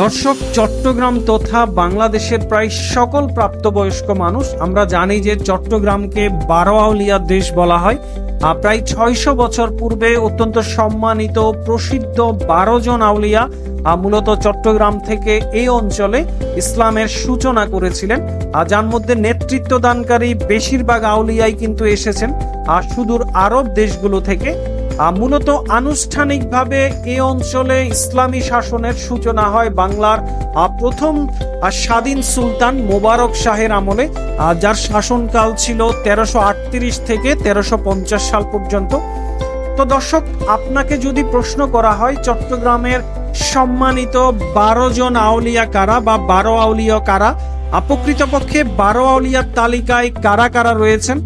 দর্শক, চট্টগ্রাম তথা বাংলাদেশের প্রায় সকল প্রাপ্তবয়স্ক মানুষ, আমরা জানি যে চট্টগ্রামকে বারো আউলিয়ার দেশ বলা হয়। প্রায় ছয়শো বছর পূর্বে অত্যন্ত সম্মানিত, প্রসিদ্ধ বারো জন আউলিয়া মূলত চট্টগ্রাম থেকে এই অঞ্চলে ইসলামের সূচনা করেছিলেন। যার মধ্যে নেতৃত্ব দানকারী বেশিরভাগ আউলিয়াই কিন্তু এসেছেন। আর সুদূর আরব দেশগুলো থেকে মূলত আনুষ্ঠানিকভাবে এ অঞ্চলে ইসলামী শাসনের সূচনা হয় বাংলার প্রথম স্বাধীন সুলতান মোবারক শাহের আমলে যার শাসনকাল ছিল তেরোশো থেকে তেরোশো সাল পর্যন্ত। তো দর্শক, আপনাকে যদি প্রশ্ন করা হয়, চট্টগ্রামের সম্মানিত বারো জন আউলিয়া কারা বা বারো আউলিয়া কারা? প্রকৃতপক্ষে বারো আউলিয়ার তালিকায় কারা কারা রয়েছেন?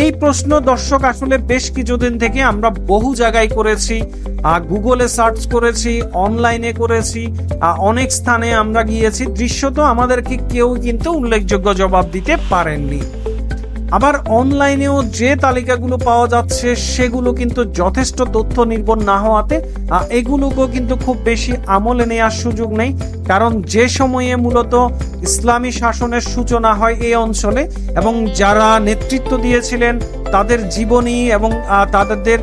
এই প্রশ্ন দর্শক, আসলে বেশ কিছুদিন থেকে আমরা বহু জায়গায় করেছি গুগলে সার্চ করেছি, অনলাইনে করেছি অনেক স্থানে আমরা গিয়েছি। দৃশ্যত আমাদেরকে কেউ কিন্তু উল্লেখযোগ্য জবাব দিতে পারেননি। আবার অনলাইনেও যে তালিকাগুলো পাওয়া যাচ্ছে, সেগুলো কিন্তু যথেষ্ট তথ্য নির্ভর না হওয়াতে এগুলোকেও কিন্তু খুব বেশি আমলে নেওয়ার সুযোগ নেই। কারণ যে সময়ে মূলত ইসলামী শাসনের সূচনা হয় এই অঞ্চলে এবং যারা নেতৃত্ব দিয়েছিলেন, তাদের জীবনী এবং তাদের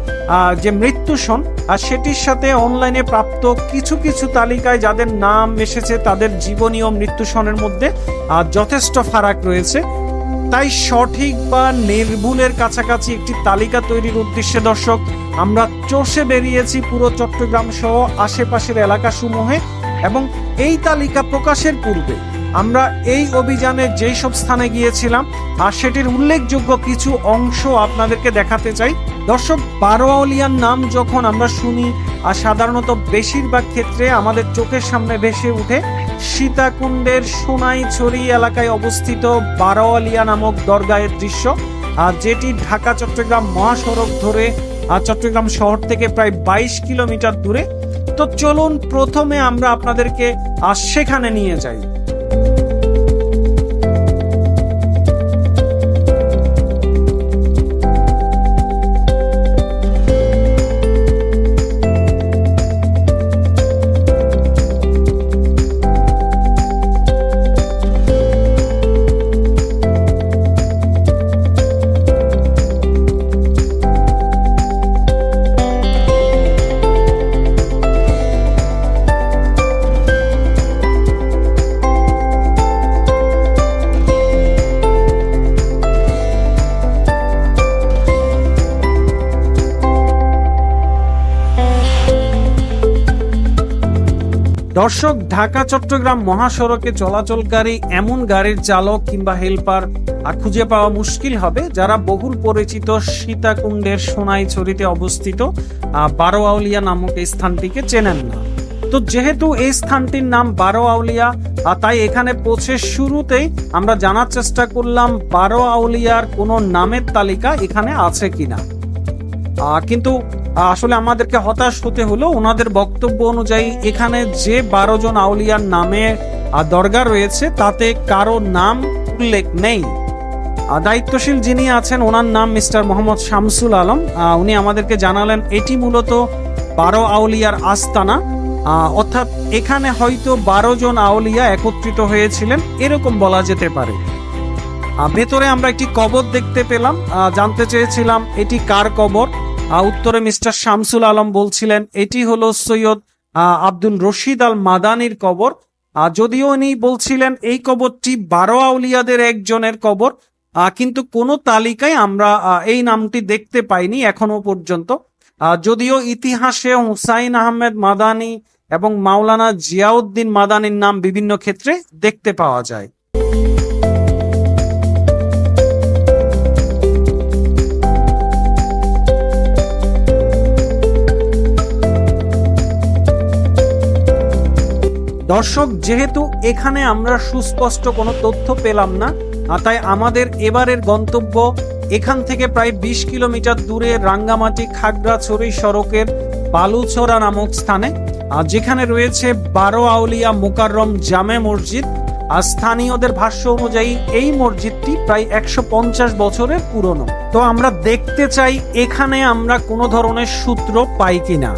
যে মৃত্যুসন আর সেটির সাথে অনলাইনে প্রাপ্ত কিছু কিছু তালিকায় যাদের নাম এসেছে, তাদের জীবনী ও মৃত্যুসনের মধ্যে যথেষ্ট ফারাক রয়েছে। তাই সঠিক বা নির্ভুলের কাছাকাছি একটি তালিকা তৈরির উদ্দেশ্যে, দর্শক, আমরা চষে বেরিয়েছি পুরো চট্টগ্রাম সহ আশেপাশের এলাকাসমূহে এবং এই তালিকা প্রকাশের পূর্বে আমরা এই অভিযানে যেই সব স্থানে গিয়েছিলাম, আর সেটির উল্লেখযোগ্য কিছু অংশ আপনাদেরকে দেখাতে চাই। দর্শক বারোয়াউলিয়ার নাম যখন আমরা শুনি, আর সাধারণত বেশিরভাগ ক্ষেত্রে আমাদের চোখের সামনে ভেসে উঠে সীতাকুণ্ডের সোনাইছড়ি এলাকায় অবস্থিত বারোয়ালিয়া নামক দরগায়ের দৃশ্য, আর যেটি ঢাকা, চট্টগ্রাম মহাসড়ক ধরে, আর চট্টগ্রাম শহর থেকে প্রায় বাইশ কিলোমিটার দূরে। তো চলুন প্রথমে আমরা আপনাদেরকে সেখানে নিয়ে যাই। দর্শক ঢাকা চট্টগ্রাম মহাসড়কে চলাচলকারী এমন গাড়ির চালক কিংবা হেল্পার আর খুঁজে পাওয়া মুশকিল হবে যারা বহুল পরিচিত সীতাকুণ্ডের সোনাইছড়িতে অবস্থিত বারো আউলিয়া নামক এই স্থানটিকে চেনেন না। তো যেহেতু এই স্থানটির নাম বারো আউলিয়া আহ, তাই এখানে পৌঁছে শুরুতেই আমরা জানার চেষ্টা করলাম বারো আউলিয়ার কোনো নামের তালিকা এখানে আছে কিনা। কিন্তু আসলে আমাদেরকে হতাশ হতে হলো। ওনাদের বক্তব্য অনুযায়ী এখানে যে বারো জন আউলিয়ার নামে দরগা রয়েছে, তাতে কারও নাম উল্লেখ নেই। দায়িত্বশীল যিনি আছেন, ওনার নাম মিস্টার মোহাম্মদ শামসুল আলম। উনি আমাদেরকে জানালেন, এটি মূলত বারো আউলিয়ার আস্তানা। অর্থাৎ এখানে হয়তো বারো জন আউলিয়া একত্রিত হয়েছিলেন, এরকম বলা যেতে পারে। ভেতরে আমরা একটি কবর দেখতে পেলাম। জানতে চেয়েছিলাম, এটি কার কবর? উত্তরে মিস্টার শামসুল আলম বলছিলেন, এটি হলো সৈয়দ আব্দুল রশিদ আল মাদানির কবর যদিও উনি বলছিলেন, এই কবরটি বারো আউলিয়াদের একজনের কবর। কিন্তু কোনো তালিকায় আমরা এই নামটি দেখতে পাইনি এখনও পর্যন্ত। যদিও ইতিহাসে হুসাইন আহমেদ মাদানি এবং মাওলানা জিয়াউদ্দিন মাদানির নাম বিভিন্ন ক্ষেত্রে দেখতে পাওয়া যায়। দর্শক, যেহেতু এখানে আমরা সুস্পষ্ট কোনো তথ্য পেলাম না তাই আমাদের এবারের গন্তব্য এখান থেকে প্রায় বিশ কিলোমিটার দূরে রাঙ্গামাটি খাগড়াছড়ি সড়কের বালুছড়া নামক স্থানে যেখানে রয়েছে বারো আউলিয়া মোকাররম জামে মসজিদ। আর স্থানীয়দের ভাষ্য অনুযায়ী এই মসজিদটি প্রায় একশো পঞ্চাশ বছরের পুরনো। তো আমরা দেখতে চাই এখানে আমরা কোনো ধরনের সূত্র পাই কিনা।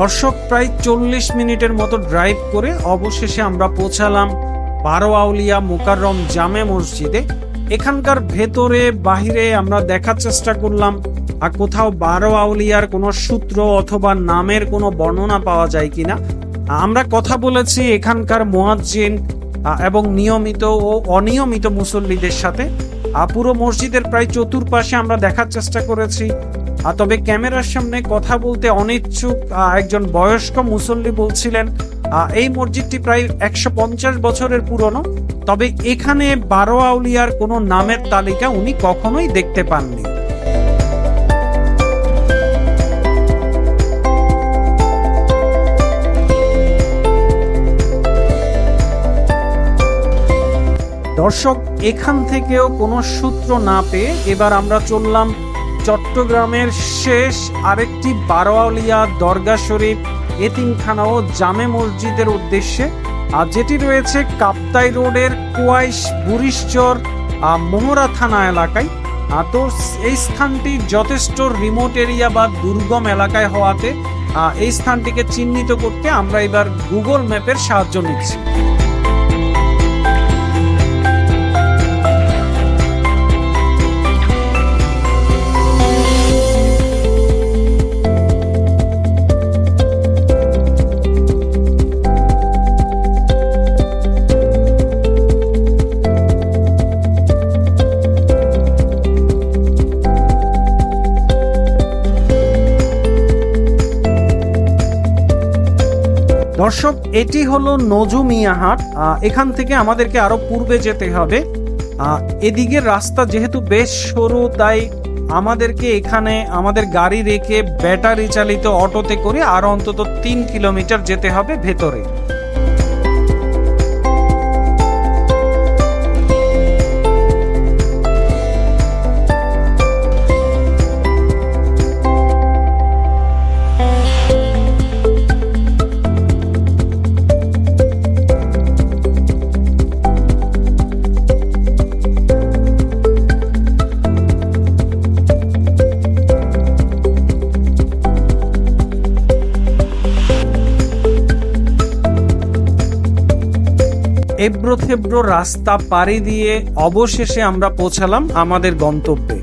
দর্শক প্রায় চল্লিশ মিনিটের মতো ড্রাইভ করে অবশেষে আমরা পৌঁছালাম বারো আউলিয়া মোকাররম জামে মসজিদে। এখানকার ভেতরে, বাহিরে আমরা দেখার চেষ্টা করলাম, আর কোথাও বারো আউলিয়ার কোনো সূত্র অথবা নামের কোনো বর্ণনা পাওয়া যায় কিনা। আমরা কথা বলেছি এখানকার মোয়াজ্জিন, এবং নিয়মিত ও অনিয়মিত মুসল্লিদের সাথে। পুরো মসজিদের প্রায় চতুর্পাশে আমরা দেখার চেষ্টা করেছি তবে ক্যামেরার সামনে কথা বলতে অনিচ্ছুক একজন বয়স্ক মুসল্লি বলছিলেন এই মসজিদটি প্রায় একশো পঞ্চাশ বছরের পুরনো, তবে এখানে বারো আউলিয়ার কোনো নামের তালিকা উনি কখনোই দেখতে পাননি। দর্শক, এখান থেকেও কোনো সূত্র না পেয়ে এবার আমরা চললাম চট্টগ্রামের শেষ আরেকটি বারোয়ালিয়া দরগা শরীফ এতিমখানা ও জামে মসজিদের উদ্দেশ্যে আর যেটি রয়েছে কাপ্তাই রোডের কোয়াইশ বুরিশচর মোহরা থানা এলাকায়। তো এই স্থানটি যথেষ্ট রিমোট এরিয়া বা দুর্গম এলাকায় হওয়াতে এই স্থানটিকে চিহ্নিত করতে আমরা এবার গুগল ম্যাপের সাহায্য নিচ্ছি। দর্শক, এটি হলো নজুমিয়া হাট। এখান থেকে আমাদেরকে আরও পূর্বে যেতে হবে। এদিকে রাস্তা যেহেতু বেশ সরু, তাই আমাদেরকে এখানে আমাদের গাড়ি রেখে ব্যাটারি চালিত অটোতে করে আরও অন্তত তিন কিলোমিটার যেতে হবে ভেতরে। এব্রো থেব্রো রাস্তা পাড়ি দিয়ে অবশেষে আমরা পৌঁছালাম আমাদের গন্তব্যে।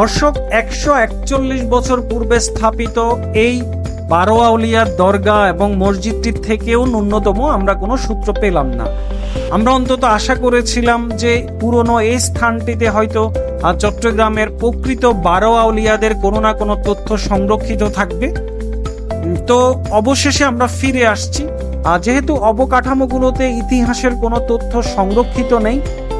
দর্শক, একশো একচল্লিশ বছর পূর্বে স্থাপিত এই বারোয়াউলিয়ার দরগা এবং মসজিদটির থেকেও ন্যূনতম আমরা কোনো সূত্র পেলাম না। আমরা অন্তত আশা করেছিলাম যে পুরনো এই স্থানটিতে হয়তো চট্টগ্রামের প্রকৃত বারো আউলিয়াদের কোনো না কোনো তথ্য সংরক্ষিত থাকবে। তো অবশেষে আমরা ফিরে আসছি। আর যেহেতু অবকাঠামোগুলোতে ইতিহাসের কোনো তথ্য সংরক্ষিত নেই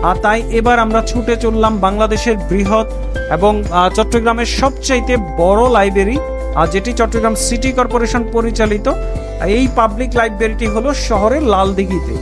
আর তাই এবার আমরা ছুটে চললাম বাংলাদেশের বৃহৎ এবং চট্টগ্রামের সবচাইতে বড় লাইব্রেরি আর যেটি চট্টগ্রাম সিটি কর্পোরেশন পরিচালিত। এই পাবলিক লাইব্রেরিটি হলো শহরের লালদিঘিতে।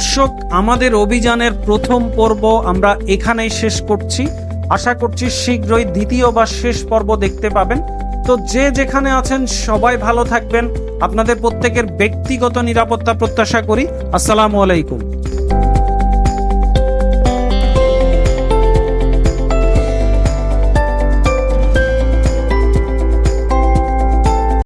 দর্শক, আমাদের অভিযানের প্রথম পর্ব আমরা এখানেই শেষ করছি। আশা করছি শীঘ্রই দ্বিতীয় বা শেষ পর্ব দেখতে পাবেন। তো যে যেখানে আছেন, সবাই ভালো থাকবেন। আপনাদের প্রত্যেকের ব্যক্তিগত নিরাপত্তা প্রত্যাশা করি। আসসালামু আলাইকুম।